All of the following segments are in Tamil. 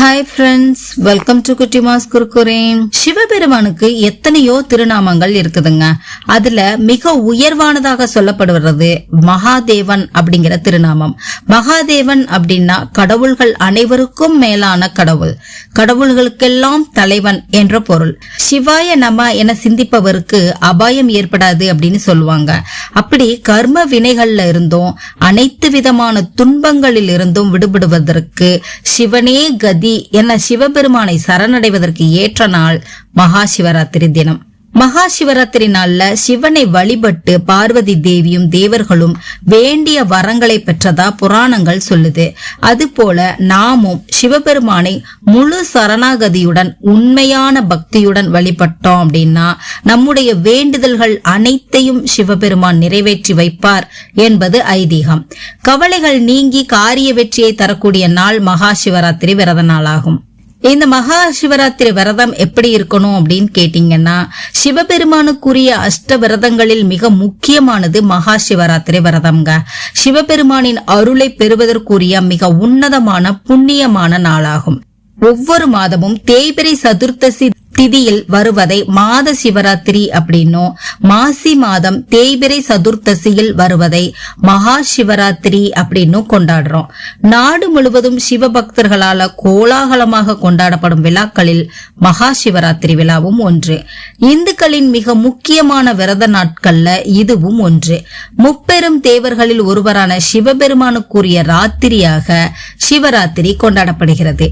ஹாய் ஃப்ரெண்ட்ஸ் வெல்கம் டு குட்டிமாஸ் குறுக்குறேன் சிவபெருமானுக்கு எத்தனையோ திருநாமங்கள் இருக்குதுங்க. அதுல மிக உயர்வானதாக சொல்லப்படுவது மகாதேவன் அப்படிங்கிற திருநாமம். மகாதேவன் அப்படின்னா கடவுள்கள் அனைவருக்கும் மேலான கடவுள். கடவுள்களுக்கெல்லாம் தலைவன் என்ற பொருள். சிவாய நம என சிந்திப்பவருக்கு அபாயம் ஏற்படாது அப்படின்னு சொல்லுவாங்க. அப்படி கர்ம வினைகள்ல இருந்தும் அனைத்து விதமான துன்பங்களில் இருந்தும் விடுபடுவதற்கு சிவனே கதி என சிவபெருமானை சரணடைவதற்கு ஏற்ற நாள் மகா சிவராத்திரி தினம். மகா சிவராத்திரி நாள்ல சிவனை வழிபட்டு பார்வதி தேவியும் தேவர்களும் வேண்டிய வரங்களை பெற்றதா புராணங்கள் சொல்லுது. அதுபோல நாமும் சிவபெருமானை முழு சரணாகதியுடன் உண்மையான பக்தியுடன் வழிபட்டோம் அப்படின்னா நம்முடைய வேண்டுதல்கள் அனைத்தையும் சிவபெருமான் நிறைவேற்றி வைப்பார் என்பது ஐதீகம். கவலைகள் நீங்கி காரிய வெற்றியை தரக்கூடிய நாள் மகா சிவராத்திரி விரத நாளாகும் இந்த மகா சிவராத்திரி விரதம் எப்படி இருக்கணும் அப்படின்னு கேட்டீங்கன்னா சிவபெருமானுக்குரிய அஷ்ட விரதங்களில் மிக முக்கியமானது மகா சிவராத்திரி விரதம்ங்க. சிவபெருமானின் அருளை பெறுவதற்குரிய மிக உன்னதமான புண்ணியமான நாளாகும். ஒவ்வொரு மாதமும் தேய்பிரை சதுர்த்தசி திதியில் வருவதை மாத சிவராத்திரி அப்படின்னும். மாசி மாதம் தேய்பிரை சதுர்த்தசியில் வருவதை மகா சிவராத்திரி அப்படின்னும் கொண்டாடுறோம். நாடு முழுவதும் சிவபக்தர்களால கோலாகலமாக கொண்டாடப்படும் விழாக்களில் மகா சிவராத்திரி விழாவும் ஒன்று. இந்துக்களின் மிக முக்கியமான விரத நாட்கள்ல இதுவும் ஒன்று. முப்பெரும் தேவர்களில் ஒருவரான சிவபெருமானுக்குரிய ராத்திரியாக சிவராத்திரி கொண்டாடப்படுகிறது.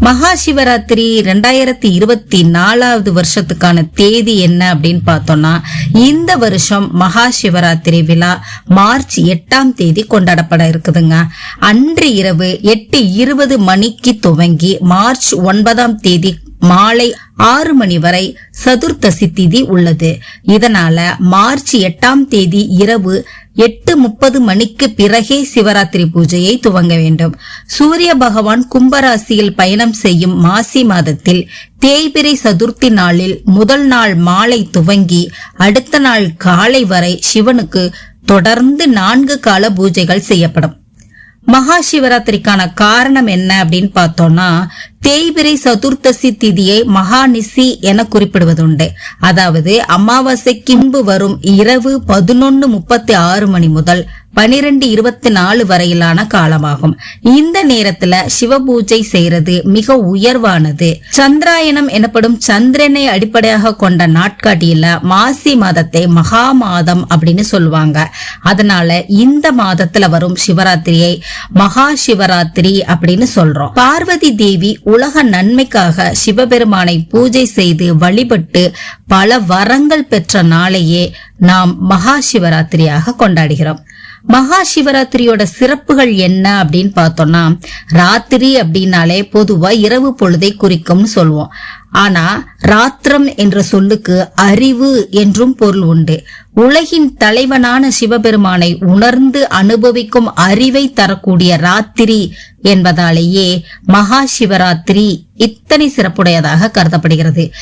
மகா சிவராத்திரி ரெண்டாயிரத்தி இருபத்தி நாலாவது வருஷத்துக்கான தேதி என்ன அப்படின்னு பார்த்தோம்னா இந்த வருஷம் மகா சிவராத்திரி விழா மார்ச் எட்டாம் தேதி கொண்டாடப்பட இருக்குதுங்க. அன்று இரவு எட்டு இருபது மணிக்கு துவங்கி மார்ச் ஒன்பதாம் தேதி மாலை ஆறு மணி வரை சதுர்த்தசி திதி உள்ளது. இதனால மார்ச் எட்டாம் தேதி இரவு எட்டு முப்பது மணிக்கு பிறகே சிவராத்திரி பூஜையை துவங்க வேண்டும். சூரிய பகவான் கும்பராசியில் பயணம் செய்யும் மாசி மாதத்தில் தேய்பிரை சதுர்த்தி நாளில் முதல் நாள் மாலை துவங்கி அடுத்த நாள் காலை வரை சிவனுக்கு தொடர்ந்து நான்கு கால பூஜைகள் செய்யப்படும். மகா சிவராத்திரிக்கான காரணம் என்ன அப்படின்னு பார்த்தோம்னா தேய்பிரை சதுர்த்தசி திதியை மகாநிசி என குறிப்பிடுவதுண்டு. அதாவது அமாவாசை கிம்பு வரும் இரவு பதினொன்னு முப்பத்தி ஆறு மணி முதல் பனிரெண்டு இருபத்தி நாலு வரையிலான காலமாகும். இந்த நேரத்துல சிவபூஜை செய்யறது மிக உயர்வானது. சந்திராயணம் எனப்படும் சந்திரனை அடிப்படையாக கொண்ட நாட்காட்டியில மாசி மாதத்தை மகா மாதம் அப்படின்னு சொல்லுவாங்க. அதனால இந்த மாதத்துல வரும் சிவராத்திரியை மகா சிவராத்திரி அப்படின்னு சொல்றோம். பார்வதி தேவி உலக நன்மைக்காக சிவபெருமானை பூஜை செய்து வழிபட்டு பல வரங்கள் பெற்ற நாளையே நாம் மகா சிவராத்திரியாக கொண்டாடுகிறோம். மகா சிவராத்திரியோட சிறப்புகள் என்ன அப்படின்னு பார்த்தோம்னா ராத்திரி அப்படின்னாலே பொதுவா இரவு பொழுதை குறிக்கும்னு சொல்லுவோம் ஆனா ராத்திரம் என்ற சொல்லுக்கு அறிவு என்றும் பொருள் உண்டு. உலகின் தலைவனான சிவபெருமானை உணர்ந்து அனுபவிக்கும் அறிவை தரக்கூடிய ராத்திரி என்பதாலேயே மகா சிவராத்திரி இத்தனை சிறப்புடையதாக கருதப்படுகிறது.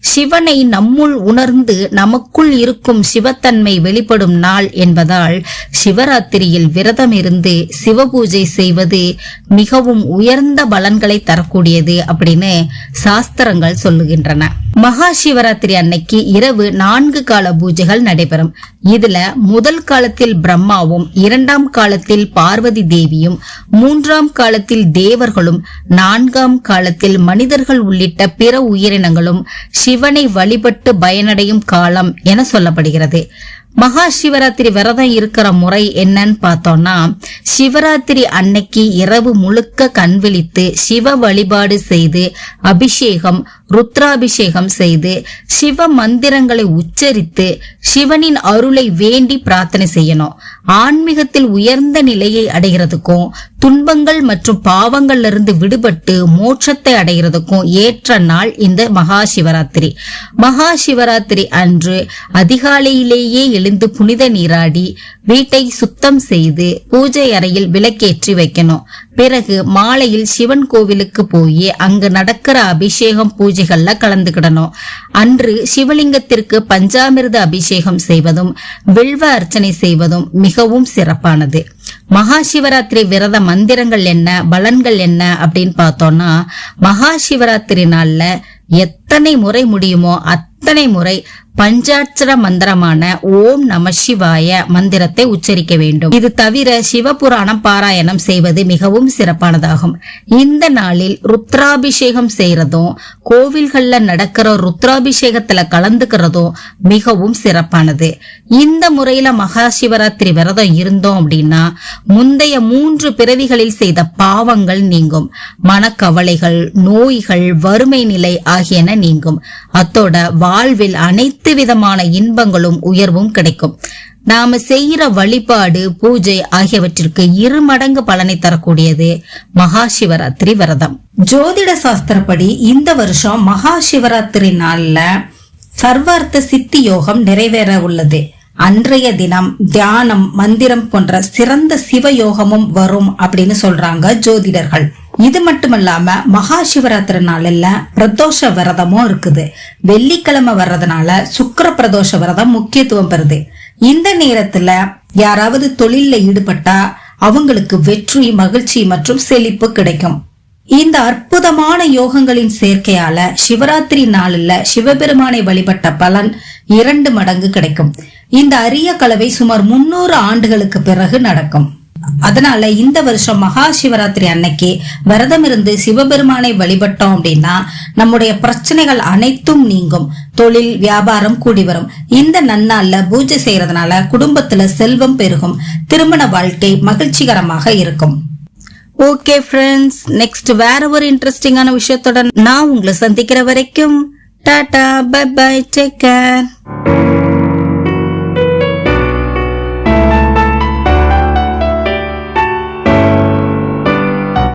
சிவனை நம்முள் உணர்ந்து நமக்குள் இருக்கும் சிவத்தன்மை வெளிப்படும் நாள் என்பதால் சிவராத்திரியில் விரதம் இருந்து சிவபூஜை செய்வது மிகவும் உயர்ந்த பலன்களை தரக்கூடியது அப்படின்னு சாஸ்திரங்கள் சொல்லுகின்றன. மகா சிவராத்திரி அன்னைக்கு இரவு நான்கு கால பூஜைகள் நடைபெறும். இதுல முதல் காலத்தில் பிரம்மாவும் இரண்டாம் காலத்தில் பார்வதி தேவியும் மூன்றாம் காலத்தில் தேவர்களும் நான்காம் காலத்தில் மனிதர்கள் உள்ளிட்ட பிற உயிரினங்களும் சிவனை வழிபட்டு பயனடையும் காலம் என சொல்லப்படுகிறது. மகா சிவராத்திரி விரதம் இருக்கிற முறை என்னன்னு பார்த்தோம்னா சிவராத்திரி அன்னைக்கு இரவு முழுக்க கண் விழித்து சிவ வழிபாடு செய்து அபிஷேகம் ருத்ராபிஷேகம் செய்து சிவ மந்திரங்களை உச்சரித்து சிவனின் அருளை வேண்டி பிரார்த்தனை செய்யணும். ஆன்மீகத்தில் உயர்ந்த நிலையை அடைகிறதுக்கும் துன்பங்கள் மற்றும் பாவங்கள்ல இருந்து விடுபட்டு மோட்சத்தை அடைகிறதுக்கும் ஏற்ற நாள் இந்த மகா சிவராத்திரி மகா சிவராத்திரி அன்று அதிகாலையிலேயே எழுந்து புனித நீராடி வீட்டை சுத்தம் செய்து பூஜை அறையில் விளக்கேற்றி வைக்கணும். பிறகு மாலையில் சிவன் கோவிலுக்கு போய் அங்கு நடக்கிற அபிஷேகம் பூஜைகள்ல கலந்துக்கிடணும். அன்று சிவலிங்கத்திற்கு பஞ்சாமிர்த அபிஷேகம் செய்வதும் வில்வ அர்ச்சனை செய்வதும் மிகவும் சிறப்பானது. மகா சிவராத்திரி விரத மந்திரங்கள் என்ன பலன்கள் என்ன அப்படின்னு பார்த்தோம்னா மகா சிவராத்திரி நாள்ல எத்தனை முறை முடியுமோ அத்தனை முறை பஞ்சாட்சர மந்திரமான ஓம் நம சிவாய மந்திரத்தை உச்சரிக்க வேண்டும். இது தவிர சிவபுராணம் பாராயணம் செய்வது மிகவும் சிறப்பானதாகும். இந்த நாளில் ருத்ராபிஷேகம் செய்யறதும் கோவில்கள்ல நடக்கிற ருத்ராபிஷேகத்துல கலந்துக்கிறதும் மிகவும் சிறப்பானது. இந்த முறையில மகா சிவராத்திரி விரதம் இருந்தோம் அப்படின்னா முந்தைய மூன்று பிறவிகளில் செய்த பாவங்கள் நீங்கும். மனக்கவலைகள் நோய்கள் வறுமை நிலை ஆகியன நீங்கும். அத்தோட வாழ்வில் அனைத்து விதமான இன்பங்களும் உயர்வும் கிடைக்கும். நாம செய்யற வழிபாடு பூஜை ஆகியவற்றிற்கு இரு மடங்கு பலனை தரக்கூடியது மகா சிவராத்திரி விரதம். ஜோதிட சாஸ்திரப்படி இந்த வருஷம் மகா சிவராத்திரி நாள்ல சர்வார்த்த சித்தி யோகம் நிறைவேற உள்ளது. அன்றைய தினம் தியானம் மந்திரம் போன்ற சிறந்த சிவ யோகமும் வரும் அப்படின்னு சொல்றாங்க ஜோதிடர்கள். இது மட்டுமல்லாம மகா சிவராத்திரி நாளில் பிரதோஷ விரதமும் இருக்குது. வெள்ளிக்கிழமை வர்றதுனால சுக்கர பிரதோஷ விரதம் முக்கியத்துவம் பெறுது. இந்த நேரத்துல யாராவது தொழில ஈடுபட்டா அவங்களுக்கு வெற்றி மகிழ்ச்சி மற்றும் செழிப்பு கிடைக்கும். இந்த அற்புதமான யோகங்களின் சேர்க்கையால சிவராத்திரி நாளில் சிவபெருமானை வழிபட்ட பலன் இரண்டு மடங்கு கிடைக்கும். இந்த அரிய கலவை சுமார் முன்னூறு ஆண்டுகளுக்கு பிறகு நடக்கும். அதனால இந்த வருஷம் மகா சிவராத்திரி அன்னைக்கு விரதம் இருந்து சிவபெருமானை வழிபட்டோம் அப்படின்னா நம்முடைய பிரச்சனைகள் அனைத்தும் நீங்கும். தொழில் வியாபாரம் கூடி வரும். இந்த நன்னாள்ல பூஜை செய்யறதுனால குடும்பத்துல செல்வம் பெருகும். திருமண வாழ்க்கை மகிழ்ச்சிகரமாக இருக்கும். ஓகே ஃப்ரெண்ட்ஸ் நெக்ஸ்ட் வேற ஒரு இன்ட்ரெஸ்டிங்கான விஷயத்துடன் நான் உங்களை சந்திக்கிற வரைக்கும் tata bye bye take care